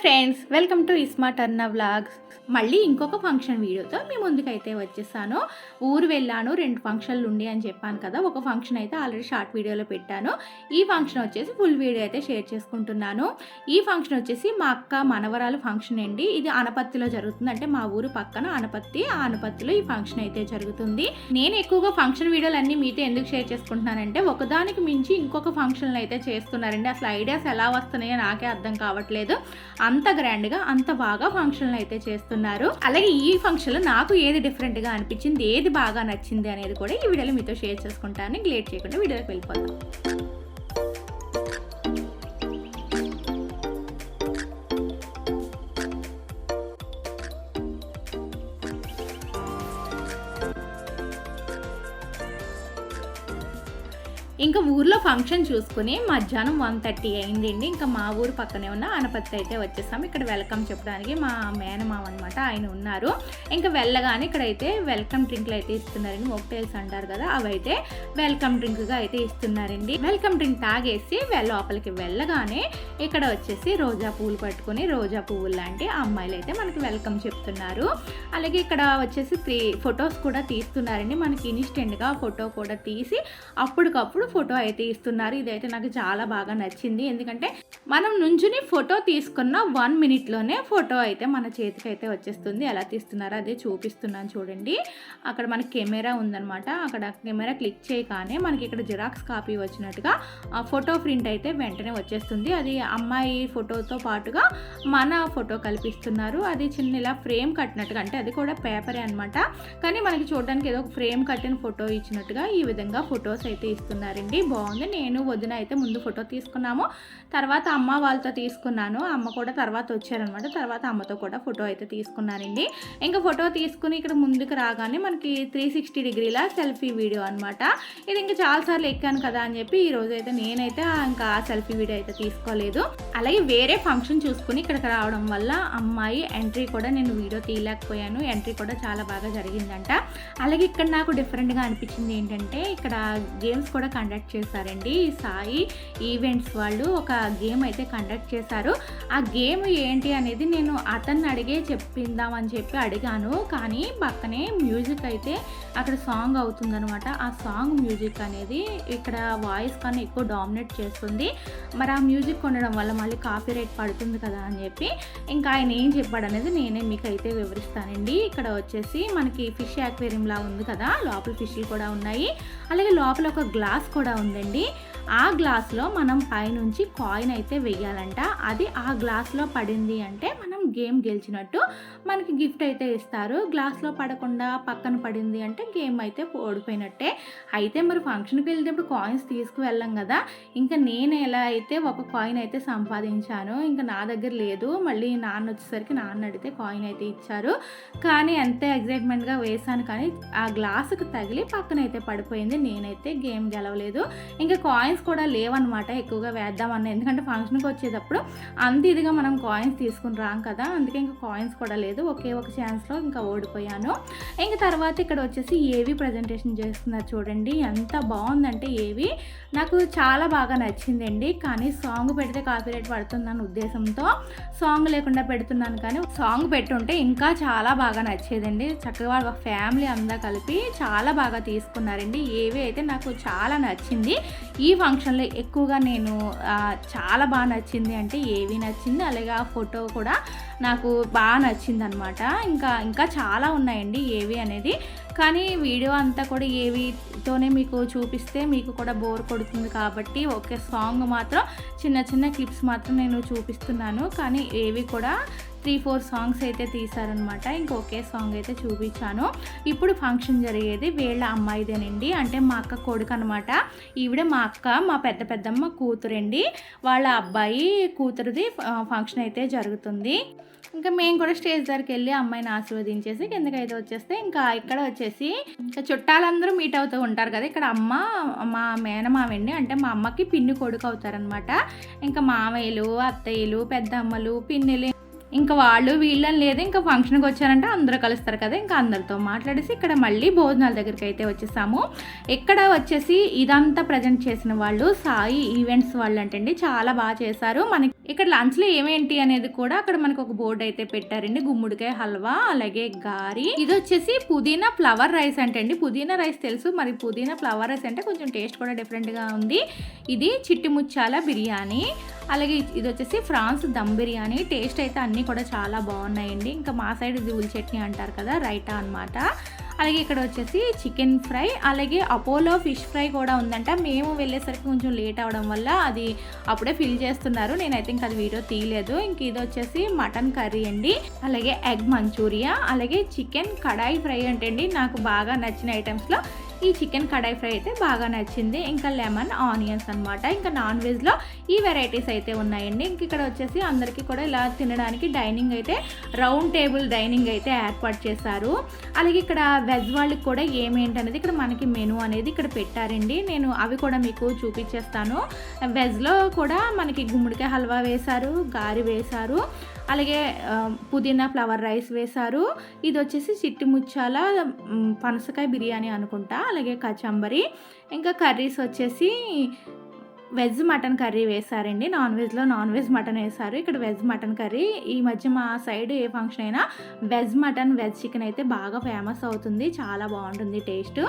Hi friends welcome to ismart Anna vlogs. మళ్ళీ ఇంకొక function వీడియోతో మీ ముందుకైతే వచ్చేసాను. ఊరు వెళ్ళాను రెండు ఫంక్షన్లు ఉండి అని చెప్పాను కదా ఒక ఫంక్షన్ అయితే ఆల్రెడీ షార్ట్ వీడియోలో పెట్టాను. ఈ ఫంక్షన్ వచ్చేసి ఫుల్ వీడియో అయితే షేర్ చేసుకుంటున్నాను. ఈ ఫంక్షన్ వచ్చేసి మా అక్క మనవరాలు ఫంక్షన్ అండి. ఇది అనపత్తిలో జరుగుతుంది. అంటే మా ఊరు పక్కన అనపత్తి ఆ అనపత్తిలో ఈ ఫంక్షన్ అయితే జరుగుతుంది. నేను ఎక్కువగా ఫంక్షన్ వీడియోలు అన్నీ మీతో ఎందుకు షేర్ చేసుకుంటున్నానంటే ఒకదానికి మించి ఇంకొక ఫంక్షన్లు అయితే చేస్తున్నారండి. అసలు ఐడియాస్ ఎలా వస్తున్నాయో నాకే అర్థం కావట్లేదు. అంత గ్రాండ్గా అంత బాగా ఫంక్షన్లు అయితే చేస్తున్నారు. అలాగే ఈ ఫంక్షన్లో నాకు ఏది డిఫరెంట్గా అనిపించింది ఏది బాగా నచ్చింది అనేది కూడా ఈ వీడియోలో మీతో షేర్ చేసుకుంటాను. లేట్ చేయకుండా వీడియోకి వెళ్ళిపోతాం ఇంకా ఊర్లో ఫంక్షన్ చూసుకుని మధ్యాహ్నం వన్ థర్టీ అయిందండి. ఇంకా మా ఊరు పక్కనే ఉన్న అనపత్తి అయితే వచ్చేసాం ఇక్కడ వెల్కమ్ చెప్పడానికి మా మేనమామ అనమాట ఆయన ఉన్నారు. ఇంకా వెళ్ళగానే ఇక్కడైతే వెల్కమ్ డ్రింక్లు అయితే ఇస్తున్నారండి. మొక్టైల్స్ అంటారు కదా అవి అయితే వెల్కమ్ డ్రింక్గా అయితే ఇస్తున్నారండి. వెల్కమ్ డ్రింక్ తాగేసి లోపలికి వెళ్ళగానే ఇక్కడ వచ్చేసి రోజా పువ్వులు పట్టుకొని రోజా పువ్వులు లాంటి అమ్మాయిలు అయితే మనకి వెల్కమ్ చెప్తున్నారు. అలాగే ఇక్కడ వచ్చేసి త్రీ ఫొటోస్ కూడా తీస్తున్నారండి. మనకి ఇన్స్టెంట్గా ఫోటో కూడా తీసి అప్పటికప్పుడు ఫోటో అయితే ఇస్తున్నారు. ఇదైతే నాకు చాలా బాగా నచ్చింది. ఎందుకంటే మనం నుంచుని ఫోటో తీసుకున్న వన్ మినిట్లోనే ఫోటో అయితే మన చేతికి అయితే వచ్చేస్తుంది. ఎలా తీస్తున్నారో అదే చూపిస్తున్నాను చూడండి. అక్కడ మనకి కెమెరా ఉందన్నమాట. అక్కడ కెమెరా క్లిక్ చేయగానే మనకి ఇక్కడ జిరాక్స్ కాపీ వచ్చినట్టుగా ఆ ఫోటో ప్రింట్ అయితే వెంటనే వచ్చేస్తుంది. అది అమ్మాయి ఫోటోతో పాటుగా మన ఫోటో కల్పిస్తున్నారు. అది చిన్న ఇలా ఫ్రేమ్ కట్టినట్టుగా అంటే అది కూడా పేపరే అనమాట కానీ మనకి చూడడానికి ఏదో ఒక ఫ్రేమ్ కట్టిన ఫోటో ఇచ్చినట్టుగా ఈ విధంగా ఫొటోస్ అయితే ఇస్తున్నారు. ఇస్తున్నారండి బాగుంది. నేను వదిన అయితే ముందు ఫోటో తీసుకున్నాము. తర్వాత అమ్మ వాళ్ళతో తీసుకున్నాను. అమ్మ కూడా తర్వాత వచ్చారనమాట. తర్వాత అమ్మతో కూడా ఫోటో అయితే తీసుకున్నారండి. ఇంకా ఫోటో తీసుకుని ఇక్కడ ముందుకు రాగానే మనకి త్రీ సిక్స్టీ డిగ్రీల సెల్ఫీ వీడియో అనమాట. ఇది ఇంకా చాలాసార్లు ఎక్కాను కదా అని చెప్పి ఈ రోజు అయితే నేనైతే ఇంకా సెల్ఫీ వీడియో అయితే తీసుకోలేదు. అలాగే వేరే ఫంక్షన్ చూసుకుని ఇక్కడికి రావడం వల్ల అమ్మాయి ఎంట్రీ కూడా నేను వీడియో తీయలేకపోయాను. ఎంట్రీ కూడా చాలా బాగా జరిగిందంట. అలాగే ఇక్కడ నాకు డిఫరెంట్గా అనిపించింది ఏంటంటే ఇక్కడ గేమ్స్ కూడా కండక్ట్ కండక్ట్ చేశారండి. సాయి ఈవెంట్స్ వాళ్ళు ఒక గేమ్ అయితే కండక్ట్ చేశారు. ఆ గేమ్ ఏంటి అనేది నేను అతన్ని అడిగే చెప్పిందామని చెప్పి అడిగాను. కానీ పక్కనే మ్యూజిక్ అయితే అక్కడ సాంగ్ అవుతుందనమాట ఆ సాంగ్ మ్యూజిక్ అనేది ఇక్కడ వాయిస్ కన్నా ఎక్కువ డామినేట్ చేస్తుంది. మరి ఆ మ్యూజిక్ ఉండడం వల్ల మళ్ళీ కాపీ రేట్ పడుతుంది కదా అని చెప్పి ఇంకా ఆయన ఏం చెప్పాడు అనేది నేనే మీకు అయితే వివరిస్తానండి. ఇక్కడ వచ్చేసి మనకి ఫిష్ యాక్వేరియం లా ఉంది కదా. లోపల ఫిష్లు కూడా ఉన్నాయి. అలాగే లోపల ఒక గ్లాస్ కూడా కూడా ఉందండి. ఆ గ్లాస్లో మనం పైనుంచి కాయిన్ అయితే వెయ్యాలంట. అది ఆ గ్లాస్లో పడింది అంటే మనం గేమ్ గెలిచినట్టు మనకి గిఫ్ట్ అయితే ఇస్తారు. గ్లాస్లో పడకుండా పక్కన పడింది అంటే గేమ్ అయితే ఓడిపోయినట్టే. అయితే మరి ఫంక్షన్కి వెళ్ళేటప్పుడు కాయిన్స్ తీసుకువెళ్ళాం కదా. ఇంకా నేను ఎలా అయితే ఒక కాయిన్ అయితే సంపాదించాను ఇంకా నా దగ్గర లేదు. మళ్ళీ నాన్న వచ్చేసరికి నాన్న అడిగితే కాయిన్ అయితే ఇచ్చారు. కానీ ఎంత ఎగ్జైట్మెంట్గా వేసాను కానీ ఆ గ్లాసుకు తగిలి పక్కన అయితే పడిపోయింది. నేనైతే గేమ్ గెలవలేదు. ఇంకా కాయిన్స్ కూడా లేవన్నమాట ఎక్కువగా వేద్దామన్న ఎందుకంటే ఫంక్షన్కి వచ్చేటప్పుడు అంత ఇదిగా మనం కాయిన్స్ తీసుకుని రాం కదా. అందుకే ఇంకా కాయిన్స్ కూడా లేదు. ఒకే ఒక ఛాన్స్లో ఇంకా ఓడిపోయాను. ఇంకా తర్వాత ఇక్కడ వచ్చేసి ఏవి ప్రజెంటేషన్ చేస్తున్నారు చూడండి. ఎంత బాగుందంటే ఏవి నాకు చాలా బాగా నచ్చిందండి. కానీ సాంగ్ పెడితే కాపీరైట్ పడుతుందని ఉద్దేశంతో సాంగ్ లేకుండా పెడుతున్నాను. కానీ సాంగ్ పెట్టుంటే ఇంకా చాలా బాగా నచ్చేదండి. చక్కగా ఒక ఫ్యామిలీ అంతా కలిపి చాలా బాగా తీసుకున్నారండి. ఏవి అయితే నాకు చాలా నచ్చింది. ఈ ఫంక్షన్లో ఎక్కువగా నేను చాలా బాగా నచ్చింది అంటే ఏవి నచ్చింది. అలాగే ఆ ఫోటో కూడా నాకు బాగా నచ్చింది అనమాట ఇంకా ఇంకా చాలా ఉన్నాయండి ఏవి అనేది. కానీ వీడియో అంతా కూడా ఏవితోనే మీకు చూపిస్తే మీకు కూడా బోర్ కొడుతుంది కాబట్టి ఒకే సాంగ్ మాత్రం చిన్న చిన్న క్లిప్స్ మాత్రం నేను చూపిస్తున్నాను. కానీ ఏవి కూడా త్రీ ఫోర్ సాంగ్స్ అయితే తీశారనమాట ఇంకొకే సాంగ్ అయితే చూపించాను. ఇప్పుడు ఫంక్షన్ జరిగేది వీళ్ళ అమ్మాయిదేనండి. అంటే మా అక్క కొడుకు అనమాట ఈవిడ మా అక్క మా పెద్ద పెద్దమ్మ కూతురండి. వాళ్ళ అబ్బాయి కూతురుది ఫంక్షన్ అయితే జరుగుతుంది. ఇంకా మేము కూడా స్టేజ్ దగ్గరికి వెళ్ళి అమ్మాయిని ఆశీర్వదించేసి కిందకైతే వచ్చేస్తే ఇంకా ఇక్కడ వచ్చేసి ఇంకా చుట్టాలందరూ మీట్ అవుతూ ఉంటారు కదా. ఇక్కడ అమ్మ మా మేనమావండి అంటే మా అమ్మకి పిన్ని కొడుకు అవుతారనమాట ఇంకా మామయ్యలు అత్తయ్యలు పెద్దమ్మలు పిన్నెలు ఇంకా వాళ్ళు వీళ్ళని లేదు ఇంకా ఫంక్షన్కి వచ్చారంటే అందరూ కలుస్తారు కదా ఇంకా అందరితో మాట్లాడేసి ఇక్కడ మళ్ళీ భోజనాల దగ్గరికి అయితే వచ్చేసాము. ఇక్కడ వచ్చేసి ఇదంతా ప్రజెంట్ చేసిన వాళ్ళు సాయి ఈవెంట్స్ వాళ్ళు అంటండి చాలా బాగా చేశారు. మనకి ఇక్కడ లంచ్లో ఏమేంటి అనేది కూడా అక్కడ మనకు ఒక బోర్డు అయితే పెట్టారండి గుమ్మడికాయ హల్వా అలాగే గారి. ఇది వచ్చేసి పుదీనా ఫ్లవర్ రైస్ అంటండి. పుదీనా రైస్ తెలుసు మరి పుదీనా ఫ్లవర్ రైస్ అంటే కొంచెం టేస్ట్ కూడా డిఫరెంట్గా ఉంది. ఇది చిట్టి ముచ్చాల బిర్యానీ. అలాగే ఇది వచ్చేసి ఫ్రాన్స్ దమ్ బిర్యానీ. టేస్ట్ అయితే అన్నీ కూడా చాలా బాగున్నాయండి. ఇంకా మా సైడ్ జూల్ చట్నీ అంటారు కదా రైటా అన్నమాట. అలాగే ఇక్కడ వచ్చేసి చికెన్ ఫ్రై అలాగే అపోలో ఫిష్ ఫ్రై కూడా ఉందంట. మేము వెళ్ళేసరికి కొంచెం లేట్ అవడం వల్ల అది అప్పుడే ఫిల్ చేస్తున్నారు. నేనైతే ఇంకా అది వీడియో తీయలేదు. ఇంక ఇది వచ్చేసి మటన్ కర్రీ అండి. అలాగే ఎగ్ మంచూరియా అలాగే చికెన్ కడాయి ఫ్రై అంటండి. నాకు బాగా నచ్చిన ఐటమ్స్లో ఈ చికెన్ కడాయి ఫ్రై అయితే బాగా నచ్చింది. ఇంకా లెమన్ ఆనియన్స్ అన్నమాట. ఇంకా నాన్ వెజ్లో ఈ వెరైటీస్ అయితే ఉన్నాయండి. ఇంక ఇక్కడ వచ్చేసి అందరికీ కూడా ఇలా తినడానికి డైనింగ్ అయితే రౌండ్ టేబుల్ డైనింగ్ అయితే ఏర్పాటు చేశారు. అలాగే ఇక్కడ వెజ్ వాళ్ళకి కూడా ఏమేంటనేది ఇక్కడ మనకి మెను అనేది ఇక్కడ పెట్టారండి. నేను అవి కూడా మీకు చూపించేస్తాను వెజ్లో కూడా మనకి గుమ్మడికాయ హల్వా వేశారు గారి వేశారు. అలాగే పుదీనా ఫ్లవర్ రైస్ వేశారు. ఇది వచ్చేసి చిట్టి ముచ్చాల పనసకాయ బిర్యానీ అనుకుంటా అలాగే కచంబరి. ఇంకా కర్రీస్ వచ్చేసి వెజ్ మటన్ కర్రీ వేశారండి. నాన్ వెజ్లో నాన్ వెజ్ మటన్ వేశారు. ఇక్కడ వెజ్ మటన్ కర్రీ ఈ మధ్య మా సైడ్ ఏ ఫంక్షన్ అయినా వెజ్ మటన్ వెజ్ చికెన్ అయితే బాగా ఫేమస్ అవుతుంది. చాలా బాగుంటుంది టేస్ట్.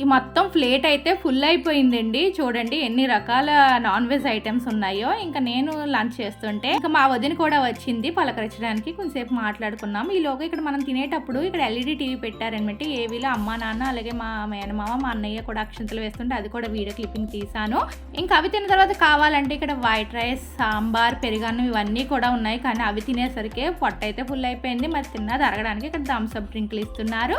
ఈ మొత్తం ప్లేట్ అయితే ఫుల్ అయిపోయిందండి. చూడండి ఎన్ని రకాల నాన్ వెజ్ ఐటమ్స్ ఉన్నాయో. ఇంకా నేను లంచ్ చేస్తుంటే ఇంకా మా వదిన కూడా వచ్చింది పలకరించడానికి. కొంచెంసేపు మాట్లాడుకున్నాం. ఈలోగా ఇక్కడ మనం తినేటప్పుడు ఇక్కడ ఎల్ఈడి టీవీ పెట్టారనమాట. ఏవీలో అమ్మ నాన్న అలాగే మా మేనమామ మా అన్నయ్య కూడా అక్షంతలు వేస్తుంటే అది కూడా వీడియో క్లిప్పింగ్ తీసాను ఇంకా అవి తిన్న తర్వాత కావాలంటే ఇక్కడ వైట్ రైస్ సాంబార్ పెరుగన్నం ఇవన్నీ కూడా ఉన్నాయి. కానీ అవి తినేసరికి పొట్ట అయితే ఫుల్ అయిపోయింది. మరి తిన్నది అరగడానికి ఇక్కడ థమ్స్అప్ డ్రింక్లు ఇస్తున్నారు.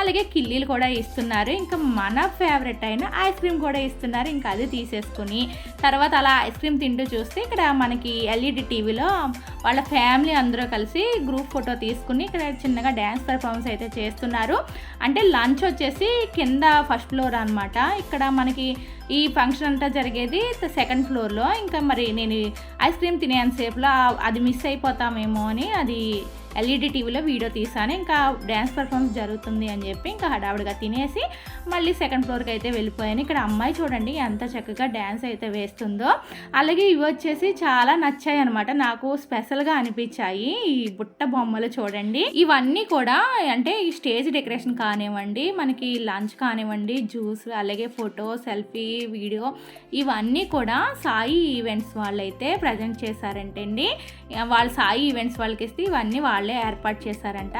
అలాగే కిల్లీలు కూడా ఇస్తున్నారు. ఇంకా మన ఫేవరెట్ అయిన ఐస్ క్రీమ్ కూడా ఇస్తున్నారు. ఇంకా అది తీసేసుకుని తర్వాత అలా ఐస్ క్రీమ్ తింటూ చూస్తే ఇక్కడ మనకి ఎల్ఈడి టీవీలో వాళ్ళ ఫ్యామిలీ అందరూ కలిసి గ్రూప్ ఫోటో తీసుకుని ఇక్కడ చిన్నగా డ్యాన్స్ పర్ఫార్మెన్స్ అయితే చేస్తున్నారు. అంటే లంచ్ వచ్చేసి కింద ఫస్ట్ ఫ్లోర్ అన్నమాట. ఇక్కడ మనకి ఈ ఫంక్షన్ అంతా జరిగేది సెకండ్ ఫ్లోర్లో ఇంకా మరి నేను ఐస్ క్రీమ్ తినేంతసేపులో అది మిస్ అయిపోతామేమో అని అది ఎల్ఈడి టీవీలో వీడియో తీసాను. ఇంకా డ్యాన్స్ పర్ఫార్మెన్స్ జరుగుతుంది అని చెప్పి ఇంకా హడావుడిగా తినేసి మళ్ళీ సెకండ్ ఫ్లోర్కి అయితే వెళ్ళిపోయాను. ఇక్కడ అమ్మాయి చూడండి ఎంత చక్కగా డ్యాన్స్ అయితే వేస్తుందో. అలాగే ఇవి వచ్చేసి చాలా నచ్చాయి అనమాట నాకు స్పెషల్గా అనిపించాయి ఈ బుట్ట బొమ్మలు చూడండి. ఇవన్నీ కూడా అంటే ఈ స్టేజ్ డెకరేషన్ కానివ్వండి మనకి లంచ్ కానివ్వండి జ్యూస్ అలాగే ఫోటో సెల్ఫీ వీడియో ఇవన్నీ కూడా సాయి ఈవెంట్స్ వాళ్ళైతే ప్రజెంట్ చేశారంటండి. వాళ్ళ సాయి ఈవెంట్స్ వాళ్ళకి ఇస్తే ఇవన్నీ వాళ్ళ ఏర్పాటు చేశారంట.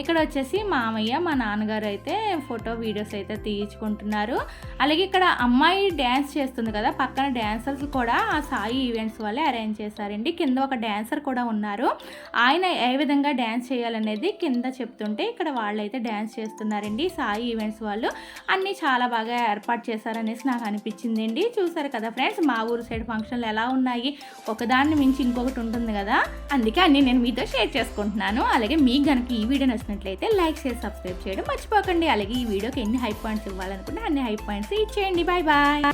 ఇక్కడ వచ్చేసి మామయ్య మా నాన్నగారు అయితే ఫోటో వీడియోస్ అయితే తీయించుకుంటున్నారు. అలాగే ఇక్కడ అమ్మాయి డ్యాన్స్ చేస్తుంది కదా పక్కన డ్యాన్సర్స్ కూడా ఆ సాయి ఈవెంట్స్ వాళ్ళే అరేంజ్ చేశారండి. కింద ఒక డ్యాన్సర్ కూడా ఉన్నారు. ఆయన ఏ విధంగా డ్యాన్స్ చేయాలనేది కింద చెప్తుంటే ఇక్కడ వాళ్ళైతే డ్యాన్స్ చేస్తున్నారండి. సాయి ఈవెంట్స్ వాళ్ళు అన్నీ చాలా బాగా ఏర్పాటు చేశారనేసి నాకు అనిపించిందండి. చూసారు కదా ఫ్రెండ్స్ మా ఊరు సైడ్ ఫంక్షన్లు ఎలా ఉన్నాయి? ఒకదాన్ని మించి ఇంకొకటి ఉంటుంది కదా అందుకే అన్నీ నేను మీతో షేర్ చేసుకుంటున్నాను. అలాగే మీకు కనుక ఈ వీడియో నచ్చినట్లయితే లైక్ చేసి సబ్స్క్రైబ్ చేయడం మర్చిపోకండి. అలాగే ఈ వీడియోకి ఎన్ని హై పాయింట్స్ ఇవ్వాలనుకుంటే అన్ని హై పాయింట్స్ ఇచ్చేయండి. Bye bye